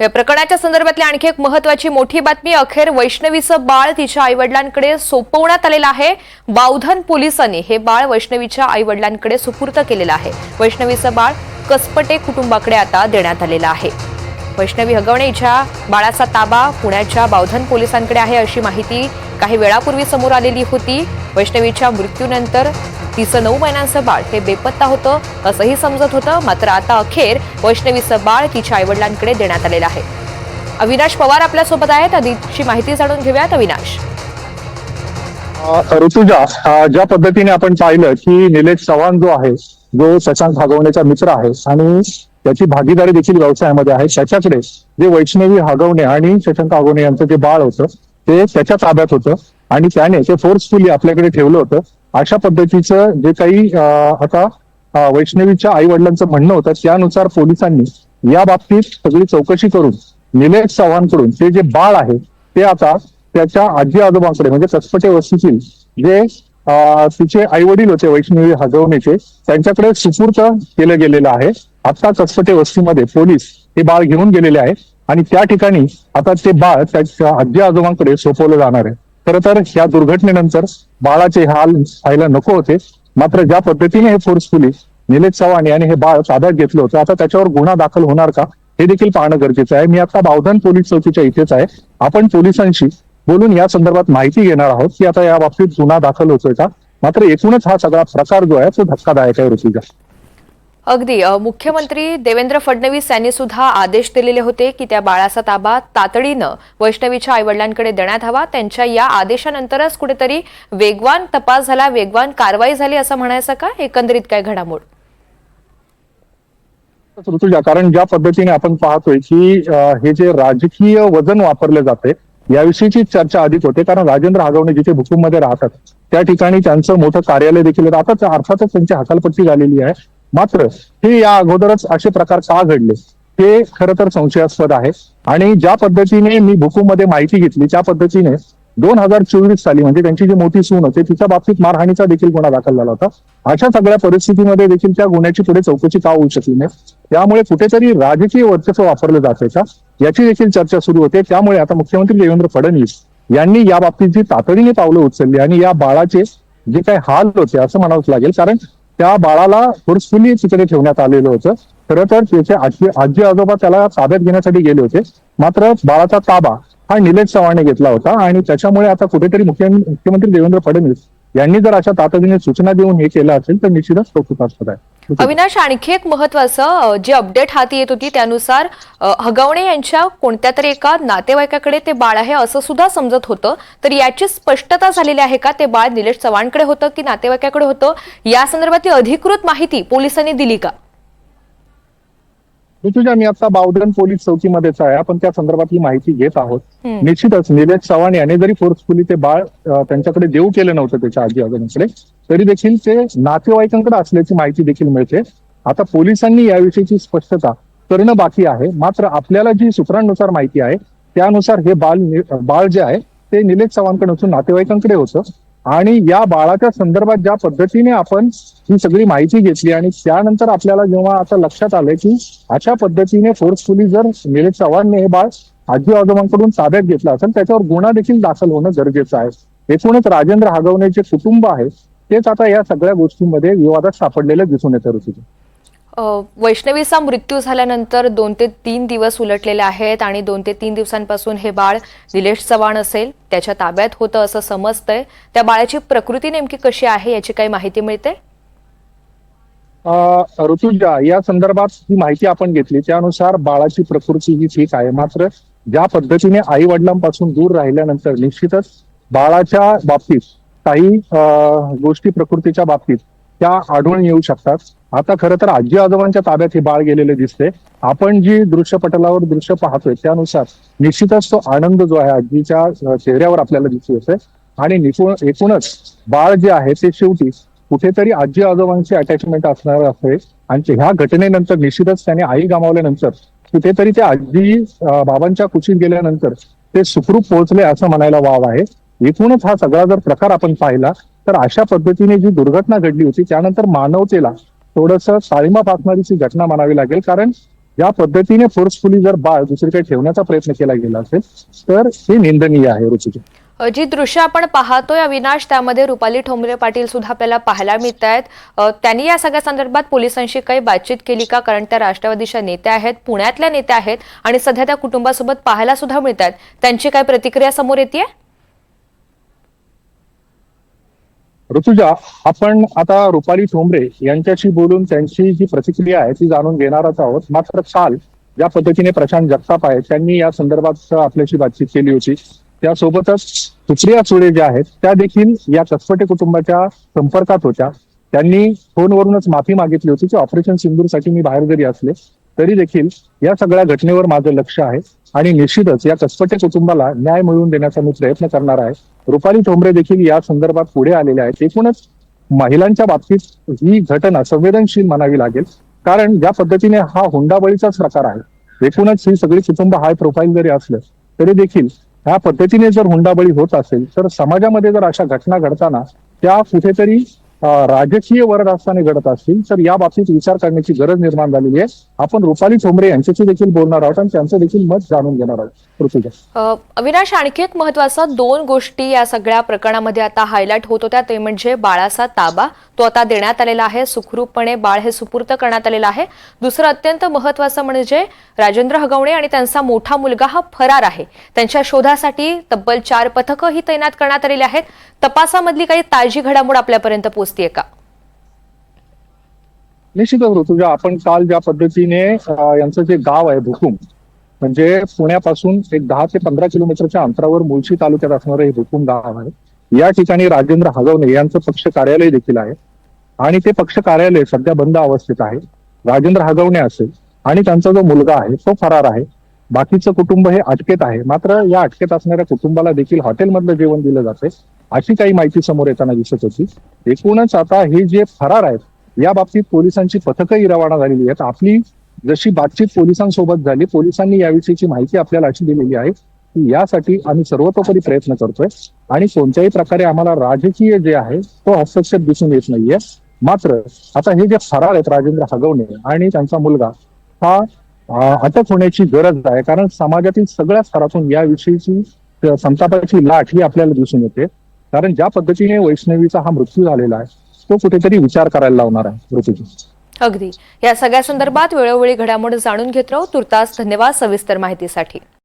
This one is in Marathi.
या प्रकरणाच्या संदर्भातली आणखी एक महत्वाची मोठी बातमी अखेर वैष्णवीचं बाळ तिच्या आईवडिलांकडे सोपवण्यात आलेलं आहे. बावधन पोलिसांनी हे बाळ वैष्णवीच्या आईवडिलांकडे सुपूर्त केलेलं आहे. वैष्णवीचं बाळ कसपटे कुटुंबाकडे आता देण्यात आलेलं आहे. वैष्णवी हगवणेच्या बाळाचा ताबा पुण्याच्या बावधन पोलिसांकडे आहे अशी माहिती काही वेळापूर्वी समोर आलेली होती. वैष्णवीच्या मृत्यूनंतर तिचं नऊ महिन्यांचं बाळ हे बेपत्ता होतं असंही समजत होतं. मात्र आता अखेर वैष्णवीचं बाळ तिच्या आईवडिलांकडे देण्यात आलेलं आहे. अविनाश पवार आपल्यासोबत आहेत. अधिकची माहिती जाणून घेऊयात अविनाश. ऋतुजा ज्या पद्धतीने आपण पाहिलं की निलेश चव्हाण जो आहे जो शशांक भागवण्याचा मित्र आहे आणि त्याची भागीदारी देखील व्यवसायामध्ये आहे त्याच्याकडे जे वैष्णवी हागवणे आणि शशांक हागवणे यांचं जे बाळ होतं ते त्याच्या ताब्यात होतं आणि त्याने ते फोर्सफुली आपल्याकडे ठेवलं होतं. अशा पद्धतीचं जे काही आता वैष्णवीच्या आई वडिलांचं म्हणणं होतं त्यानुसार पोलिसांनी या बाबतीत सगळी चौकशी करून निलेश चव्हाणकडून ते जे बाळ आहे ते आता त्याच्या आजी आजोबांकडे म्हणजे चटपटे वस्तीतील जे तिचे आई वडील होते वैष्णवी हजवण्याचे त्यांच्याकडे सुपूर्त केलं गेलेलं आहे. आता चटपटे वस्तीमध्ये पोलीस हे बाळ घेऊन गेलेले आहे आणि त्या ठिकाणी आता ते बाळ त्याच्या आजी आजोबांकडे सोपवलं जाणार आहे. खरं तर या दुर्घटनेनंतर बाळाचे हाल व्हायला नको होते. मात्र ज्या पद्धतीने हे फोर्सफुली निलेश चव्हाण यांनी हे बाळ ताब्यात घेतलं होतं आता त्याच्यावर गुन्हा दाखल होणार का? हे देखील पाहणं गरजेचं आहे. मी आता बावधन पोलीस चौकीच्या इथेच आहे. आपण पोलिसांशी बोलून या संदर्भात माहिती घेणार आहोत की आता या बाबतीत गुन्हा दाखल होतोय का? मात्र एकूणच हा सगळा प्रकार जो आहे तो धक्कादायक आहे ऋतुजा अगदी मुख्यमंत्री देवेंद्र फडणवीस यांनी सुद्धा आदेश दिलेले होते की त्या बाळाचा ताबा तातडीनं वैष्णवीच्या आईवडिलांकडे देण्यात हवा. त्यांच्या या आदेशानंतरच कुठेतरी वेगवान तपास झाला वेगवान कारवाई झाली असं म्हणायचं का? एकंदरीत काय घडामोड? ऋतुजा कारण ज्या पद्धतीने आपण पाहतोय की हे जे राजकीय वजन वापरले जाते याविषयीची चर्चा अधिक होते. कारण राजेंद्र हागवणे जिथे भुकूममध्ये राहतात त्या ठिकाणी त्यांचं मोठं कार्यालय देखील राहतात. अर्थातच त्यांची हकालपट्टी झालेली आहे. मात्र हे या अगोदरच असे प्रकार का घडले. हे खरं तर संशयास्पद आहे. आणि ज्या पद्धतीने मी भूकूमध्ये माहिती घेतली त्या पद्धतीने दोन हजार चोवीस साली म्हणजे त्यांची जी मोठी सून होती तिच्या बाबतीत मारहाणीचा देखील गुन्हा दाखल झाला होता. अशा सगळ्या परिस्थितीमध्ये देखील त्या गुन्ह्याची पुढे चौकशी का होऊ शकली नाही? त्यामुळे कुठेतरी राजकीय वर्चस्व वापरलं जाते का याची देखील चर्चा सुरू होते. त्यामुळे आता मुख्यमंत्री देवेंद्र फडणवीस यांनी या बाबतीत जी तातडीने पावलं उचलली आणि या बाळाचे जे काही हाल होते असं म्हणावंच लागेल. कारण त्या बाळाला फोर्सफुली तिकडे ठेवण्यात आलेलं होतं. खरं तर त्याचे आजी आजी आजोबा त्याला ताब्यात घेण्यासाठी गेले होते. मात्र बाळाचा ताबा हा निलेश चव्हाणने घेतला होता आणि त्याच्यामुळे आता कुठेतरी मुख्य मुख्यमंत्री देवेंद्र फडणवीस यांनी जर अशा तातडीने सूचना देऊन हे केलं असेल तर निश्चितच कौतुकास्पद आहे. अविनाश आणखी एक महत्वाचं जे अपडेट हाती येत होती त्यानुसार हगवणे यांच्या कोणत्या तरी एका नातेवाईकाकडे ते बाळ आहे असं सुद्धा समजत होतं. तर याची स्पष्टता झालेली आहे का? ते बाळ निलेश चव्हाणकडे होतं की नातेवाईकाकडे होतं? या संदर्भातली अधिकृत माहिती पोलिसांनी दिली का? ऋतुजा मी आता बावधन पोलीस चौकीमध्येच आहे आपण त्या संदर्भातली माहिती घेत आहोत. निश्चितच निलेश चव्हाण याने जरी फोर्सफुली ते बाळ त्यांच्याकडे देऊ केलं नव्हतं त्याच्या आजी आजोबांकडे तरी देखील ते नातेवाईकांकडे असल्याची माहिती देखील मिळते. आता पोलिसांनी याविषयीची स्पष्टता करणं बाकी आहे. मात्र आपल्याला जी सूत्रांनुसार माहिती आहे त्यानुसार हे बाळ बाळ जे आहे ते निलेश चव्हाणकडे नसून नातेवाईकांकडे होतं. आणि या बाळाच्या संदर्भात ज्या पद्धतीने आपण ही सगळी माहिती घेतली आणि त्यानंतर आपल्याला जेव्हा आता लक्षात आलंय की अशा पद्धतीने फोर्सफुली जर निलेश चव्हाणने हे बाळ आजी आजोबांकडून ताब्यात घेतलं असेल त्याच्यावर गुन्हा देखील दाखल होणं गरजेचं आहे. एकूणच राजेंद्र हागवणेचे कुटुंब आहे तेच आता या सगळ्या गोष्टींमध्ये विवादात सापडलेलं दिसून येतं ऋतुजा वैष्णवीचा मृत्यू झाल्यानंतर दोन ते तीन दिवस उलटलेले आहेत आणि दोन ते तीन दिवसांपासून हे बाळ निलेश चव्हाण असेल त्याच्या ताब्यात होतं असं समजतंय. त्या बाळाची प्रकृती नेमकी कशी आहे याची काही माहिती मिळते? ऋतुजा या संदर्भात ही माहिती आपण घेतली. त्यानुसार बाळाची प्रकृती ही ठीक आहे. मात्र ज्या पद्धतीने आई वडिलांपासून दूर राहिल्यानंतर निश्चितच बाळाच्या बाबतीत काही गोष्टी प्रकृतीच्या बाबतीत त्या आढळून येऊ शकतात. आता खरं तर आजी आजोबांच्या ताब्यात हे बाळ गेलेले दिसते आपण जी दृश्यपटलावर दृश्य पाहतोय त्यानुसार निश्चितच तो आनंद जो आहे आजीच्या चेहऱ्यावर आपल्याला दिसू येतोय. आणि निपुण एकूणच बाळ जे आहे ते शेवटी कुठेतरी आजी आजोबांची अटॅचमेंट असणार असते आणि ह्या घटनेनंतर निश्चितच त्याने आई गमावल्यानंतर कुठेतरी त्या आजी बाबांच्या कुशीत गेल्यानंतर ते सुखरूप पोहोचले असं म्हणायला वाव आहे. एकूणच हा सगळा जर प्रकार आपण पाहिला तर अशा पद्धतीने जी दुर्घटना घडली होती त्यानंतर मानवतेला थोडस साळीमा पाकणारीची घटना म्हणावी लागेल. कारण या पद्धतीने फोर्सफुली जर बाळ दुसरीकडे ठेवण्याचा प्रयत्न केला गेला असेल तर हे निंदनीय आहे रुचिका जी दृश्य आपण पाहतोय अविनाश त्यामध्ये रुपाली ठोंबरे पाटील सुद्धा आपल्याला पाहायला मिळत आहेत त्यांनी या सगळ्या संदर्भात पोलिसांशी काही बातचीत केली का? कारण त्या राष्ट्रवादीच्या नेत्या आहेत पुण्यातल्या नेत्या आहेत आणि सध्या त्या कुटुंबासोबत पाहायला सुद्धा मिळत आहेत त्यांची काय प्रतिक्रिया समोर येते ऋतुजा आपण आता रुपाली ठोंबरे यांच्याशी बोलून त्यांची जी प्रतिक्रिया आहे ती जाणून घेणारच आहोत. मात्र काल ज्या पद्धतीने प्रशांत जगताप आहेत त्यांनी या संदर्भात आपल्याशी बातचीत केली होती. त्यासोबतच सुप्रिया सुळे ज्या आहेत त्या देखील या कसपटे कुटुंबाच्या संपर्कात होत्या. त्यांनी फोनवरूनच माफी मागितली होती की ऑपरेशन सिंदूरसाठी मी बाहेर जरी असले तरी देखील या सगळ्या घटनेवर माझं लक्ष आहे आणि निश्चितच या कसपटे कुटुंबाला न्याय मिळवून देण्याचा मी प्रयत्न करणार आहे. रुपाली ठोंबरे देखील या संदर्भात पुढे आलेले आहेत. एकूणच महिलांच्या बाबतीत ही घटना संवेदनशील म्हणावी लागेल. कारण ज्या पद्धतीने हा हुंडाबळीचाच प्रकार आहे एकूणच ही सगळी कुटुंब हाय प्रोफाईल जरी असलं तरी देखील ह्या पद्धतीने जर हुंडाबळी होत असेल तर समाजामध्ये जर अशा घटना घडताना त्या कुठेतरी राजकीय वरद असताना घडत असतील तर या बाबतीत विचार करण्याची गरज निर्माण झालेली आहे. आपण रुपाली ठोंबरे यांच्याशी देखील बोलणार आहोत आणि त्यांचं देखील मत जाणून घेणार आहोत. ऋतुजा अविनाश आणखी एक महत्त्वाचा दोन गोष्टी या सगळ्या प्रकरणामध्ये आता हायलाईट होत होत्या. ते म्हणजे बाळाचा ताबा तो आता देण्यात आलेला आहे. सुखरूपपणे बाळ हे सुपूर्त करण्यात आलेलं आहे. दुसरं अत्यंत महत्वाचं म्हणजे राजेंद्र हगवणे आणि त्यांचा मोठा मुलगा हा फरार आहे. त्यांच्या शोधासाठी तब्बल चार पथकं ही तैनात करण्यात आलेली आहेत. तपासामधली काही ताजी घडामोड आपल्यापर्यंत पोहोचतीये का? निश्चितच ऋतुजा आपण काल ज्या पद्धतीने यांचं जे गाव आहे भुकुम म्हणजे पुण्यापासून एक दहा ते पंधरा किलोमीटरच्या अंतरावर मुळशी तालुक्यात असणारं हे भुकुम गाव आहे. या ठिकाणी राजेंद्र हगवणे यांचं पक्ष कार्यालय देखील आहे. आणि ते पक्ष कार्यालय सध्या बंद अवस्थेत आहे. राजेंद्र हगवणे असेल आणि त्यांचा जो मुलगा आहे तो फरार आहे. बाकीचं कुटुंब हे अटकेत आहे. मात्र या अटकेत असणाऱ्या कुटुंबाला देखील हॉटेलमधलं जेवण दिलं जाते अशी काही माहिती समोर येताना दिसत होती. एकूणच आता हे जे फरार आहेत या बाबतीत पोलिसांची पथकही रवाना झालेली आहेत. आपली जशी बातचीत पोलिसांसोबत झाली पोलिसांनी याविषयीची माहिती आपल्याला अशी दिलेली आहे की यासाठी आम्ही सर्वतोपरी प्रयत्न करतोय आणि कोणत्याही प्रकारे आम्हाला राजकीय जे आहे तो हस्तक्षेप दिसून येत नाहीये. मात्र आता हे जे फरार आहेत राजेंद्र हगवणे आणि त्यांचा मुलगा हा अटक होण्याची गरज आहे. कारण समाजातील सगळ्या स्तरातून याविषयीची संतापाची लाट ही आपल्याला दिसून येते. कारण ज्या पद्धतीने वैष्णवीचा हा मृत्यू झालेला आहे तो कुठेतरी विचार करायला लावणार आहे ऋतुजी. अगदी. या सगळ्या संदर्भात वेळोवेळी घडामोड जाणून घेत राहू. तुर्तास धन्यवाद सविस्तर माहितीसाठी.